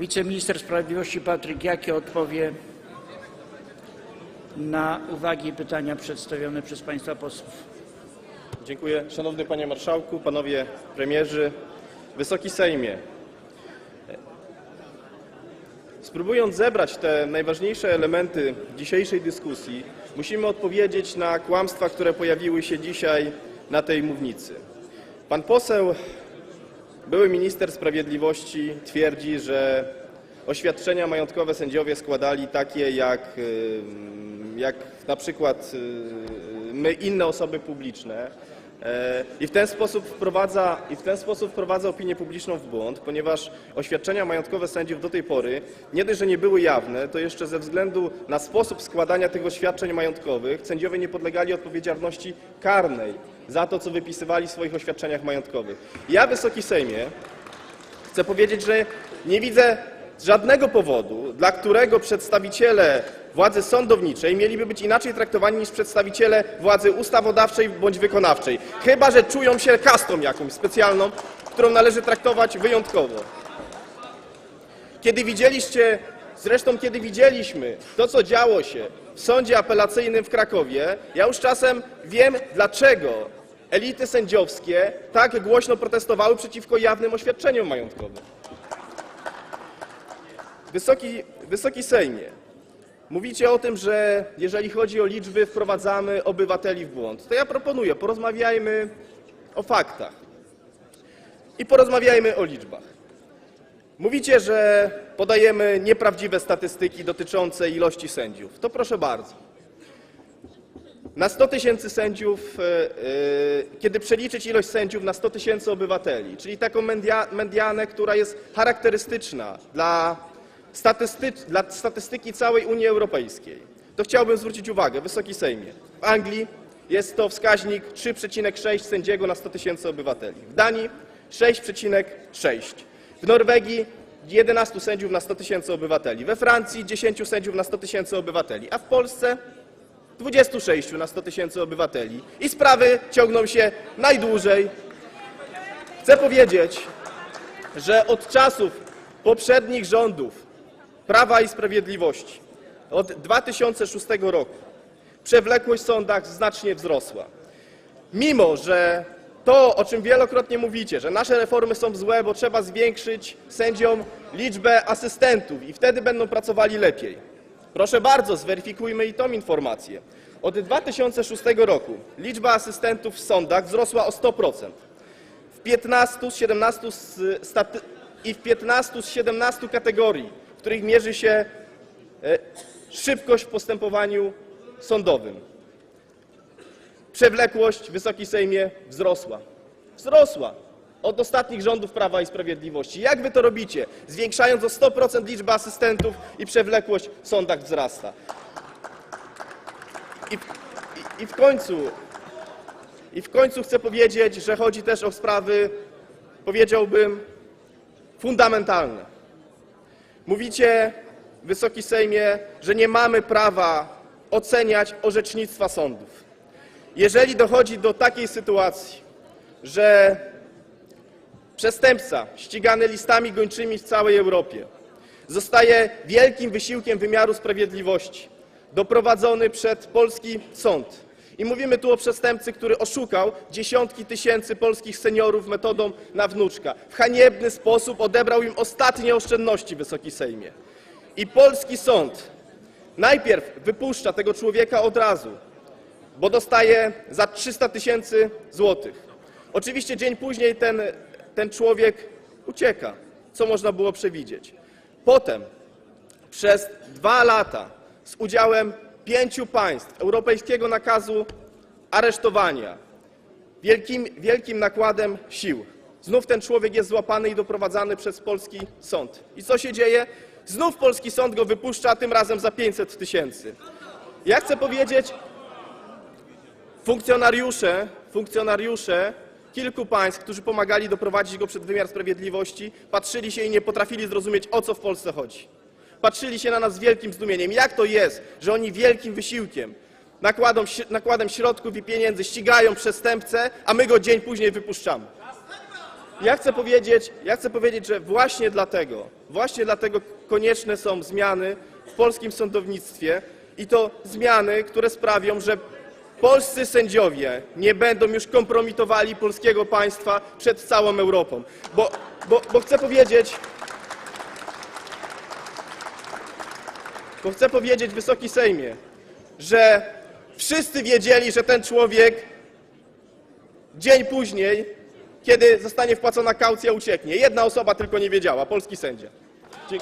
Wiceminister Sprawiedliwości Patryk Jaki odpowie na uwagi i pytania przedstawione przez państwa posłów. Dziękuję. Szanowny Panie Marszałku, Panowie Premierzy, Wysoki Sejmie. Spróbując zebrać te najważniejsze elementy dzisiejszej dyskusji, musimy odpowiedzieć na kłamstwa, które pojawiły się dzisiaj na tej mównicy. Pan poseł, były minister sprawiedliwości twierdzi, że oświadczenia majątkowe sędziowie składali takie jak, y, jak na przykład y, my, inne osoby publiczne. E, I w, ten sposób wprowadza, I w ten sposób wprowadza opinię publiczną w błąd, ponieważ oświadczenia majątkowe sędziów do tej pory nie dość, że nie były jawne, to jeszcze ze względu na sposób składania tych oświadczeń majątkowych sędziowie nie podlegali odpowiedzialności karnej za to, co wypisywali w swoich oświadczeniach majątkowych. Ja, Wysoki Sejmie, Chcę powiedzieć, że nie widzę żadnego powodu, dla którego przedstawiciele władzy sądowniczej mieliby być inaczej traktowani niż przedstawiciele władzy ustawodawczej bądź wykonawczej. Chyba, że czują się kastą jakąś specjalną, którą należy traktować wyjątkowo. Kiedy widzieliście, zresztą kiedy widzieliśmy to, co działo się w sądzie apelacyjnym w Krakowie, ja już czasem wiem, dlaczego elity sędziowskie tak głośno protestowały przeciwko jawnym oświadczeniom majątkowym. Wysoki, wysoki Sejmie, mówicie o tym, że jeżeli chodzi o liczby, wprowadzamy obywateli w błąd. To ja proponuję, porozmawiajmy o faktach i porozmawiajmy o liczbach. Mówicie, że podajemy nieprawdziwe statystyki dotyczące ilości sędziów. To proszę bardzo. Na 100 tysięcy sędziów, e, e, kiedy przeliczyć ilość sędziów na 100 tysięcy obywateli, czyli taką medianę, która jest charakterystyczna dla, dla statystyki całej Unii Europejskiej, to chciałbym zwrócić uwagę, Wysoki Sejmie, w Anglii jest to wskaźnik 3,6 sędziego na 100 tysięcy obywateli, w Danii 6,6, w Norwegii 11 sędziów na 100 tysięcy obywateli, we Francji 10 sędziów na 100 tysięcy obywateli, a w Polsce 26 na 100 tysięcy obywateli. I sprawy ciągną się najdłużej. Chcę powiedzieć, że od czasów poprzednich rządów Prawa i Sprawiedliwości, od 2006 roku, przewlekłość w sądach znacznie wzrosła. Mimo, że to, o czym wielokrotnie mówicie, że nasze reformy są złe, bo trzeba zwiększyć sędziom liczbę asystentów i wtedy będą pracowali lepiej. Proszę bardzo, zweryfikujmy i tą informację. Od 2006 roku liczba asystentów w sądach wzrosła o 100%. W 15 z 17 z staty- i w 15 z 17 kategorii, których mierzy się e, szybkość w postępowaniu sądowym. Przewlekłość, Wysoki Sejmie, wzrosła. Wzrosła od ostatnich rządów Prawa i Sprawiedliwości. Jak wy to robicie? Zwiększając o 100% liczbę asystentów i przewlekłość w sądach wzrasta. I, i, I w końcu, i w końcu chcę powiedzieć, że chodzi też o sprawy, powiedziałbym, fundamentalne. Mówicie, Wysoki Sejmie, że nie mamy prawa oceniać orzecznictwa sądów. Jeżeli dochodzi do takiej sytuacji, że przestępca ścigany listami gończymi w całej Europie zostaje wielkim wysiłkiem wymiaru sprawiedliwości doprowadzony przed polski sąd. I mówimy tu o przestępcy, który oszukał dziesiątki tysięcy polskich seniorów metodą na wnuczka. W haniebny sposób odebrał im ostatnie oszczędności, Wysoki Sejmie. I polski sąd najpierw wypuszcza tego człowieka od razu, bo dostaje za 300 tysięcy złotych. Oczywiście dzień później ten, ten człowiek ucieka, co można było przewidzieć. Potem przez dwa lata z udziałem pięciu państw europejskiego nakazu aresztowania, wielkim, wielkim nakładem sił. Znów ten człowiek jest złapany i doprowadzany przez polski sąd. I co się dzieje? Znów polski sąd go wypuszcza, tym razem za 500 tysięcy. Ja chcę powiedzieć, Funkcjonariusze, funkcjonariusze kilku państw, którzy pomagali doprowadzić go przed wymiar sprawiedliwości, patrzyli się i nie potrafili zrozumieć, o co w Polsce chodzi. Patrzyli się na nas z wielkim zdumieniem. Jak to jest, że oni wielkim wysiłkiem, nakładą, nakładem środków i pieniędzy ścigają przestępcę, a my go dzień później wypuszczamy? ja chcę powiedzieć, ja chcę powiedzieć, że właśnie dlatego, właśnie dlatego konieczne są zmiany w polskim sądownictwie i to zmiany, które sprawią, że polscy sędziowie nie będą już kompromitowali polskiego państwa przed całą Europą. Bo, bo, bo chcę powiedzieć, bo chcę powiedzieć, Wysoki Sejmie, że wszyscy wiedzieli, że ten człowiek dzień później, kiedy zostanie wpłacona kaucja, ucieknie. Jedna osoba tylko nie wiedziała, polski sędzia.